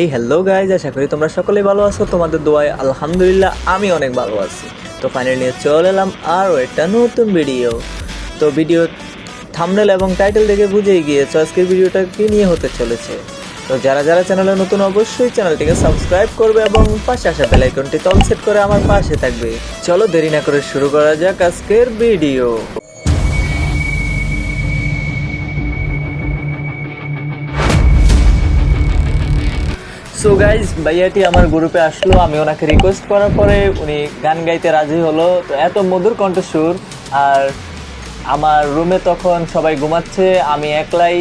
এই hello guys আশা করি তোমরা সকলেই ভালো আছো। তোমাদের দোয়ায় আলহামদুলিল্লাহ আমি অনেক ভালো আছি। তো ফাইনালি চলে এলাম আরও একটা নতুন ভিডিও তো ভিডিও থামনেল এবং টাইটেল দেখে বুঝেই গিয়েছো আজকের ভিডিওটা কি নিয়ে হতে চলেছে। তো যারা যারা চ্যানেলে নতুন, অবশ্যই চ্যানেলটিকে সাবস্ক্রাইব করবে এবং পাশে আসা বেল আইকনটি তল সেট করে আমার পাশে থাকবে। চলো দেরি না করে শুরু করা যাক আজকের ভিডিও সো গাইজ ভাইয়াটি আমার গ্রুপে আসলো, আমি ওনাকে রিকোয়েস্ট করার পরে উনি গান গাইতে রাজি হলো। তো এত মধুর কণ্ঠস্বর আর আমার রুমে তখন সবাই ঘুমাচ্ছে, আমি একলাই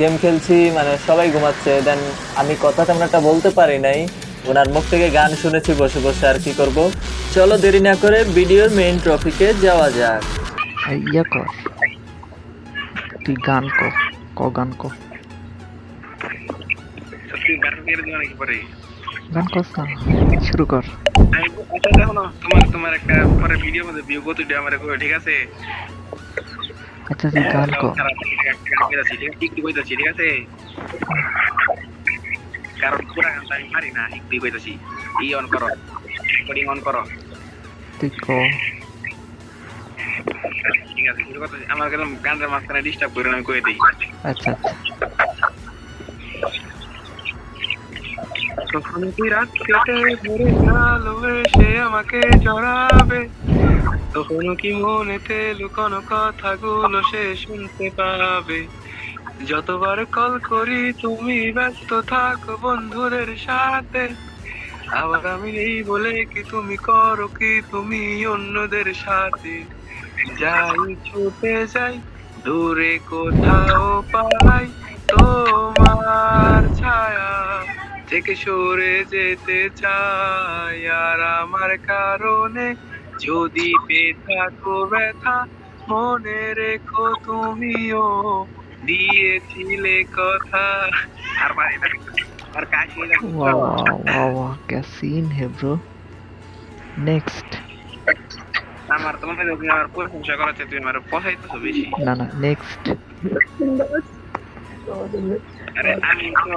গেম খেলছি মানে সবাই ঘুমাচ্ছে। দেন আমি কথা তেমন একটা বলতে পারি নাই ওনার মুখ থেকে গান শুনেছি, বসে বসে আর কি করব। চলো দেরি না করে ভিডিওর মেইন টপিকে যাওয়া যাক। ইয়া কর, তুই গান ক ক গান ক গান গেয়ে দিও নাকি পরে? গান কস না শুরু কর। আচ্ছা দেখো না তোমার তোমার একটা পরে ভিডিও মধ্যে ভিউ কত দিয়ে আমার কই ঠিক আছে? আচ্ছা তুই গান ক খারাপ একটা গান গেয়ে ঠিক কইতাছি ঠিক আছে? কারণ পুরা গানটা আমি পারি না ঠিক কইতাছি ই অন করো রেকর্ডিং অন করো। তুই ক। ঠিক আছে শুরু করতেছি আমার কেন গানটার মাঝখানে ডিস্টার্ব করে আমি কই দিই। আচ্ছা আচ্ছা। কখন তুই রাত কেটে ভরে ভালোবেসে আমাকে জড়াবে? তখনও কি মনেতে লুকানো কথাগুলো সে শুনতে পাবে? যতবার কল করি তুমি ব্যস্ত থাকো বন্ধুদের সাথে। আবার আমি নেই বলে কি তুমি করো কি তুমি অন্যদের সাথে? যাই ছুটে যাই, দূরে কোথাও পাই থেকে সরে যেতে চাই আর আমার কারণে যদি থাকো ব্যথা মনে রেখো তুমিও দিয়েছিলে কথা। আর আমার প্রশংসা তুই আমার আরে আমি তো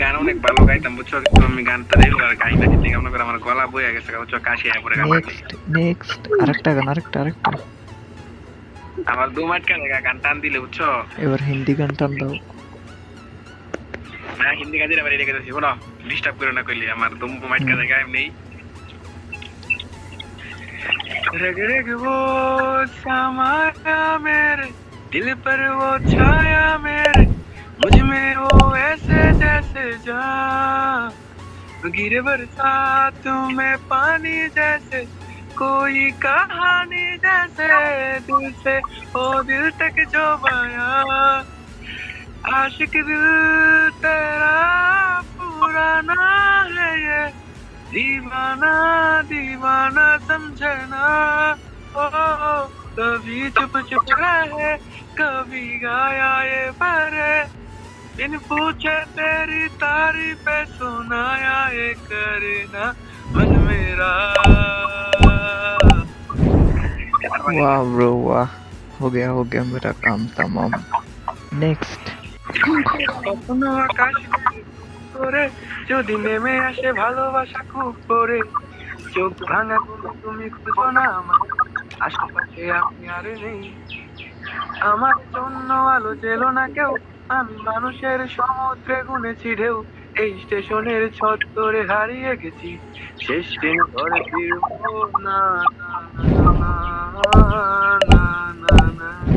গান অনেক ভালো গাইতাম বুঝছো কিন্তু আমি গানটা দেখলো আর গাই না ঠিক মনে করে আমার গলা বয়ে গেছে বুঝছো কাশি আয় পরে গান গাইতে। নেক্সট নেক্সট আরেকটা গান আরেকটা আরেকটা আমার দু মাটকা লাগা গান টান দিলে বুঝছো এবার হিন্দি গান টান দাও না হিন্দি গান দিলে আবার রেখে দিচ্ছি শোনো ডিস্টার্ব করে না কইলে আমার দু মাটকা জায়গা আমি নেই रग रग वो समाया मेरे दिल पर वो छाया मेरे मुझमें वो ऐसे जैसे जा, गिरे बरसात में पानी जैसे, कोई कहानी जैसे दिल से, ओ दिल तक जो बया, आशिक दिल तेरा पुराना है ये, दीवाना दीवाना समझना, ओ, कभी चुप चुप रहे, कभी गाया ये परे बिन पूछे तेरी तारीफ सुनाया ये करना मन मेरा वाह ब्रो वाह हो गया हो गया मेरा काम तमाम नेक्स्ट কখনো আকাশ করে যদি নেমে আসে ভালোবাসা খুব করে চোখ ভাঙা তুমি তুমি খুঁজো না আমার আশেপাশে আপনি আর নেই আমার জন্য আলো জেলো না কেউ আমি মানুষের সমুদ্রে গুনেছি ঢেউ এই স্টেশনের ছত্তরে হারিয়ে গেছি শেষ দিন ধরে ফিরব না না না না না না